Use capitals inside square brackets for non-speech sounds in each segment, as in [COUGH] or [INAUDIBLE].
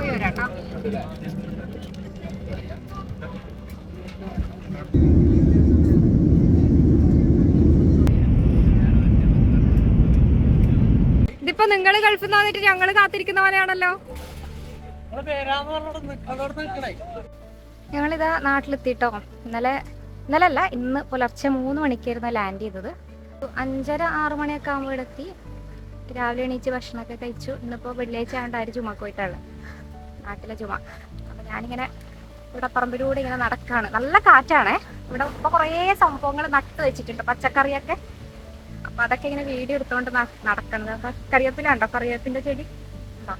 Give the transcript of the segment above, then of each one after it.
പോയി വരാട്ടോ ഇതിപ്പോ നിങ്ങൾ ഗൾഫിൽ നിന്ന് വന്നിട്ട് ഞങ്ങൾ കാത്തിരിക്കുന്ന പോലെയാണല്ലോ. ഞങ്ങളിതാ നാട്ടിലെത്തിട്ടോ. ഇന്നലെ ഇന്നലെ അല്ല ഇന്ന് പുലർച്ചെ മൂന്ന് മണിക്കായിരുന്നു ലാൻഡ് ചെയ്തത്. അഞ്ചര ആറു മണിയൊക്കെ ആകുമ്പോൾ എത്തി. രാവിലെ എണീച്ച് ഭക്ഷണമൊക്കെ കഴിച്ചു. ഇന്നിപ്പോൾ വെള്ളിയാഴ്ച ചുമക്ക് പോയിട്ടുള്ളത് നാട്ടിലെ ചുമ. അപ്പം ഞാനിങ്ങനെ ഇവിടെ പറമ്പിലൂടെ ഇങ്ങനെ നടക്കാണ്. നല്ല കാറ്റാണ്. ഇവിടെ ഇപ്പൊ കുറേ സംഭവങ്ങൾ നട്ട് വെച്ചിട്ടുണ്ട്. പച്ചക്കറിയൊക്കെ. അപ്പൊ അതൊക്കെ ഇങ്ങനെ വീഡിയോ എടുത്തോണ്ട് നടക്കണത്. അപ്പൊ കറിവേപ്പിലുണ്ടോ? കറിവേപ്പിന്റെ ചെടി? ഉണ്ടോ?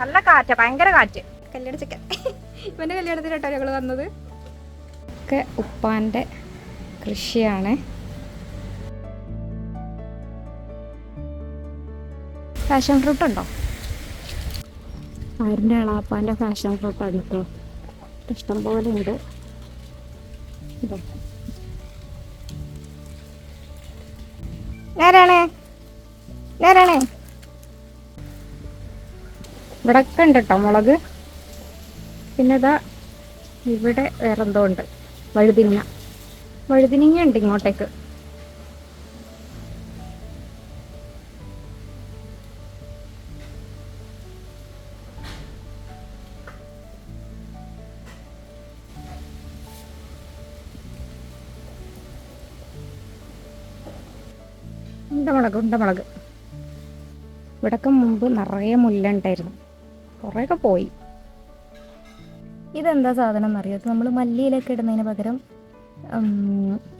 നല്ല കാറ്റാ. ഭയങ്കര കാറ്റ്. കല്യാണ ചിക്കൻ. ഇവന്റെ കല്യാണത്തിന് കേട്ടോ ഞങ്ങൾ വന്നത്. ഒക്കെ ഉപ്പാന്റെ കൃഷിയാണ്. ഫാഷൻ ഫ്രൂട്ട് ഉണ്ടോ? ആരിന്റെ എളാപ്പാന്റെ ഫാഷൻ ഷോ അടിക്കോ ഇഷ്ടം പോലെ ഉണ്ട്. നേരാണേ നേരാണേ ഇവിടെ ഒക്കെ ഉണ്ട് കേട്ടോ മുളക്. പിന്നെ ഇതാ ഇവിടെ വേറെന്തോ ഉണ്ട്. വഴുതിനിങ്ങ. വഴുതിനിങ്ങ ഉണ്ട് ഇങ്ങോട്ടേക്ക്. ഉണ്ടമുളക് ഉണ്ടമുളക് ഇവിടൊക്കെ മുമ്പ് നിറയെ മുല്ല ഉണ്ടായിരുന്നു കുറേയൊക്കെ പോയി. ഇതെന്താ സാധനം എന്നറിയോ? നമ്മൾ മല്ലിയിലൊക്കെ ഇടുന്നതിന് പകരം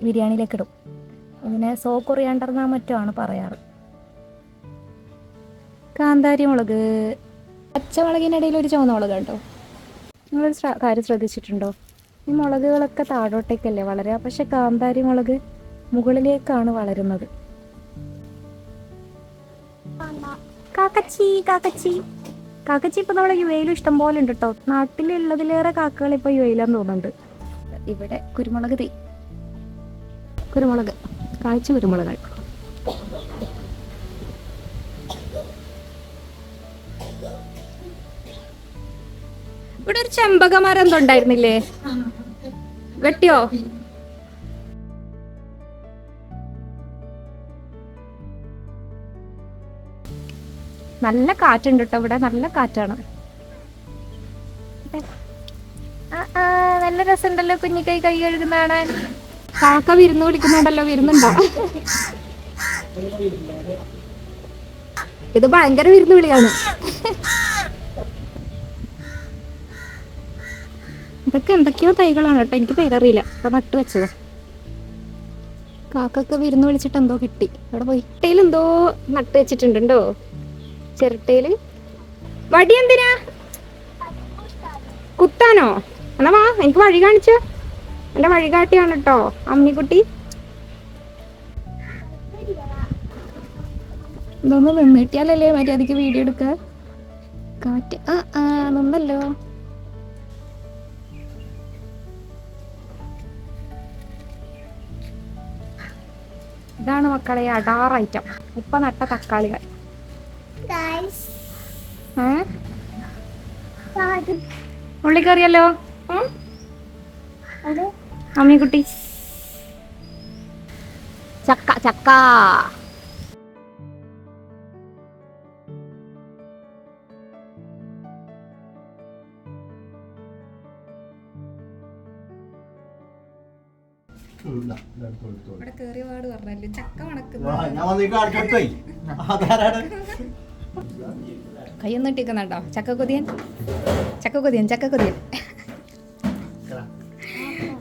ബിരിയാണിയിലൊക്കെ ഇടും ഇതിനെ സോ കൊറിയാണ്ടർന്നാ മറ്റോ ആണ് പറയാറ്. കാന്താരി മുളക്. പച്ചമുളകിനിടയിൽ ഒരു ചുവന്ന മുളക് കേട്ടോ നിങ്ങൾ കാര്യം ശ്രദ്ധിച്ചിട്ടുണ്ടോ? ഈ മുളകുകളൊക്കെ താഴോട്ടേക്കല്ലേ വളരുക പക്ഷെ കാന്താരി മുളക് മുകളിലേക്കാണ് വളരുന്നത്. കാക്കച്ചി കാക്കച്ചി. കാക്കച്ചി ഇപ്പൊ നമ്മളെ യുവയിലും ഇഷ്ടം പോലെ ഉണ്ട് കേട്ടോ നാട്ടിലുള്ളതിലേറെ കാക്കകൾ ഇപ്പൊ യുവയിലാന്ന് തോന്നുന്നുണ്ട്. ഇവിടെ കുരുമുളക് തീ കുരുമുളക്. കാഴ്ച കുരുമുളകൾ ഇവിടെ ഒരു ചെമ്പകമരം എന്തുണ്ടായിരുന്നില്ലേ വെട്ടിയോ? നല്ല കാറ്റുണ്ട് കേട്ടോ ഇവിടെ. നല്ല കാറ്റാണ്. നല്ല രസമുണ്ടല്ലോ കുഞ്ഞിക്കൈ കൈ കഴുകുന്ന കാണാൻ. കാക്ക വിരുന്ന് വിളിക്കുന്നുണ്ടല്ലോ. വിരുന്നുണ്ടോ? ഇത് ഭയങ്കര വിരുന്ന് വിളിയാണ്. ഇതൊക്കെ എന്തൊക്കെയോ തൈകളാണ് കേട്ടോ എനിക്ക് പേരറിയില്ല. അപ്പൊ നട്ട് വെച്ചത്. കാക്കൊക്കെ വിരുന്ന് വിളിച്ചിട്ട് എന്തോ കിട്ടി. അവിടെ പോയി ഇട്ടയിൽ എന്തോ നട്ട് വെച്ചിട്ടുണ്ടോ ചിരട്ടയിൽ. വടി എന്തിനാ? കുത്താനോ? എന്നാ വാ എനിക്ക് വഴി കാണിച്ചു. എന്റെ വഴികാട്ടിയാണ് കേട്ടോ അമ്മിക്കുട്ടി. ഇതൊന്ന് നിന്നിട്ടിയാലല്ലേ മര്യാദയ്ക്ക് വീഡിയോ എടുക്ക? കാറ്റ് ആ ആ നിന്നല്ലോ. ഇതാണ് മക്കളെ അടാർ ഐറ്റം. ഇപ്പൊ നട്ട തക്കാളികൾ. ഏ? ഉള്ളിക്കറിയല്ലോ? അമ്മിക്കുട്ടി. ചക്ക ചക്ക. ഇവിടെ കേറിയ പാട് പറഞ്ഞല്ലേ ചക്ക മണക്കുന്ന. കയ്യൊന്നും ഇട്ടിക്കുന്നുണ്ടോ ചക്ക കൊതിയൻ ചക്ക കൊതിയൻ ചക്ക കൊതിയൻ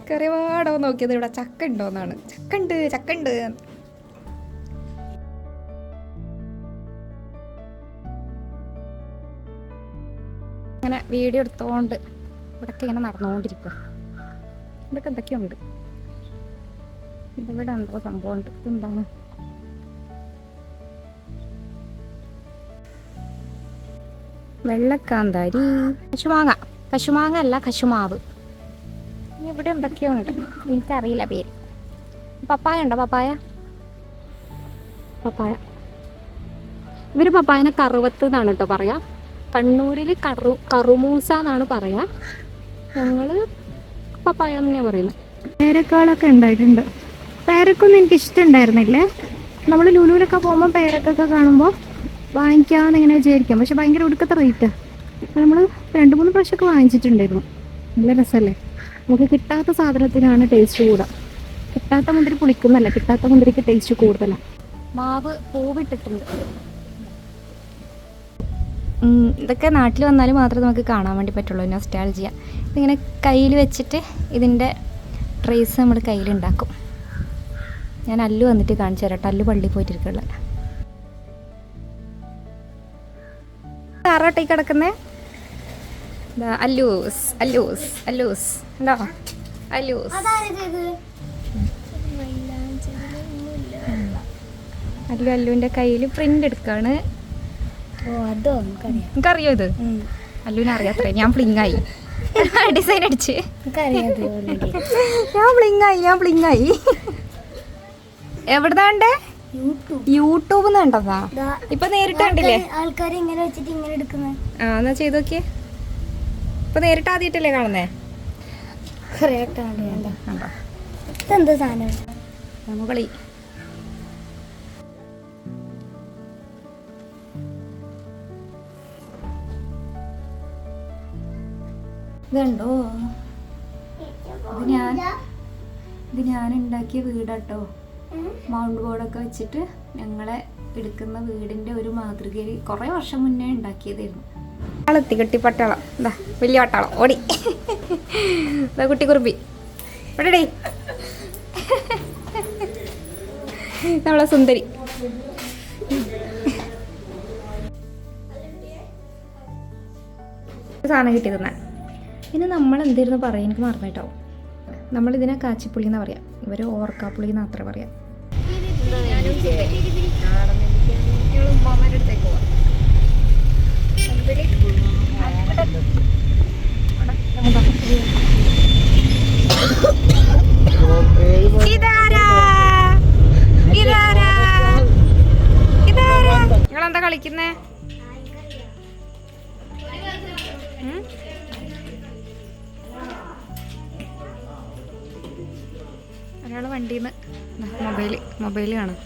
കറിവാടോ നോക്കിയത് ഇവിടെ ചക്ക ഉണ്ടോന്നാണ് ചക്ക ഉണ്ട് ചക്ക ഉണ്ട് ഇങ്ങനെ വീഡിയോ എടുത്തോണ്ട് ഇവിടൊക്കെ ഇങ്ങനെ നടന്നുകൊണ്ടിരിക്കുക ഇവിടൊക്കെ എന്തൊക്കെയുണ്ട്? ഇവിടെ എന്തോ സംഭവം ഉണ്ട് ഇതെന്താണ്? വെള്ളക്കാന്താരി. കശുമാങ്ങ. കശുമാങ്ങ അല്ല കശുമാവ്. ഇവിടെ എന്തൊക്കെയോ ഉണ്ട് എനിക്കറിയില്ല പേര്. പപ്പായ ഉണ്ടോ പപ്പായ? പപ്പായ. ഇവർ പപ്പായനെ കറുവത്ത് എന്നാണ് കേട്ടോ പറയാ. കണ്ണൂരിൽ കറു കറുമൂസ എന്നാണ് പറയാ. ഞങ്ങൾ പപ്പായ എന്നാ പറയുന്നത് പേരക്കാളൊക്കെ ഉണ്ടായിട്ടുണ്ട്. പേരക്കൊന്നും എനിക്ക് ഇഷ്ടമുണ്ടായിരുന്നില്ലേ നമ്മൾ ലുലുവിലൊക്കെ പോകുമ്പോൾ പേരക്കൊക്കെ കാണുമ്പോൾ വാങ്ങിക്കാമെന്ന് ഇങ്ങനെ വിചാരിക്കാം. പക്ഷെ ഭയങ്കര ഒടുക്കത്തെ റേറ്റ് നമ്മൾ രണ്ട് മൂന്ന് പ്രാവശ്യമൊക്കെ വാങ്ങിച്ചിട്ടുണ്ടായിരുന്നു. നല്ല രസമല്ലേ നമുക്ക് കിട്ടാത്ത സാധനത്തിനാണ് ടേസ്റ്റ് കൂടുക കിട്ടാത്ത മുന്തിരി പുളിക്കുന്നല്ല കിട്ടാത്ത മുന്തിരിക്ക് ടേസ്റ്റ് കൂടുതലാണ് മാവ് പൂവിട്ടിട്ടുണ്ട്. ഇതൊക്കെ നാട്ടിൽ വന്നാൽ മാത്രമേ നമുക്ക് കാണാൻ വേണ്ടി പറ്റുള്ളൂ. നോസ്റ്റാൾജിയ ഇതിങ്ങനെ കയ്യിൽ വെച്ചിട്ട് ഇതിന്റെ ട്രേസ് നമ്മൾ കയ്യിലുണ്ടാക്കും ഞാൻ അല്ലു വന്നിട്ട് കാണിച്ചു തരാം കേട്ടോ അല്ലു പള്ളിയിൽ പോയിട്ടിരിക്കുള്ള ആറോട്ടേ കിടക്കുന്നേ? അല്ലൂസ് അല്ലൂസ് അല്ലൂസ്. ഉണ്ടോ? അല്ലൂസ്. അല്ലു അല്ലുവിന്റെ കയ്യിൽ പ്രിന്റ് എടുക്കാണ്. എനിക്കറിയോ. ഇത്? അല്ലുവിനെ അറിയാത്ര ഞാൻ പ്ലിങ്ങായി ഡിസൈൻ [LAUGHS] അടിച്ച്. [LAUGHS] ഞാൻ പ്ലിങ്ങായി ഞാൻ പ്ലിങ്ങായി എവിടുന്നാണ്ടേ യൂട്യൂബ് കണ്ടതാ? ഇപ്പൊ നേരിട്ട് കണ്ടില്ലേ? ആൾക്കാർ ഇങ്ങനെ വെച്ചിട്ട് ഇങ്ങനെ എടുക്കുന്നത് ആ എന്നാ ചെയ്ത് നോക്കിയേ ഇപ്പൊ നേരിട്ട് ആദ്യമായിട്ടല്ലേ കാണുന്നേ? ഇതെന്താ സാധനം? മുകളി. ഇതുണ്ടോ? ഇത് ഞാൻ ഇത് ഞാൻ ഉണ്ടാക്കിയ വീടാട്ടോ. മൗണ്ട് ബോർഡൊക്കെ വെച്ചിട്ട് ഞങ്ങളെ എടുക്കുന്ന വീടിന്റെ ഒരു മാതൃകയിൽ കുറേ വർഷം മുന്നേ ഉണ്ടാക്കിയതായിരുന്നു. പട്ടാളത്തി കെട്ടി പട്ടാളം. എന്താ വലിയ പട്ടാളം. ഓടി. എന്താ കുട്ടി കുറുമ്പി നമ്മളെ സുന്ദരി. സാധനം കിട്ടി തന്നെ ഇനി നമ്മൾ എന്തായിരുന്നു പറയാൻ എനിക്ക് മറന്നു കേട്ടോ നമ്മളിതിനെ കാച്ചിപ്പുളി എന്ന് പറയാം. ഇവർ ഓർക്കാപ്പുളി എന്ന് അത്ര പറയാം ഇതാരാ ഒരാൾ വണ്ടിയിൽ മൊബൈൽ മൊബൈൽ കാണാം.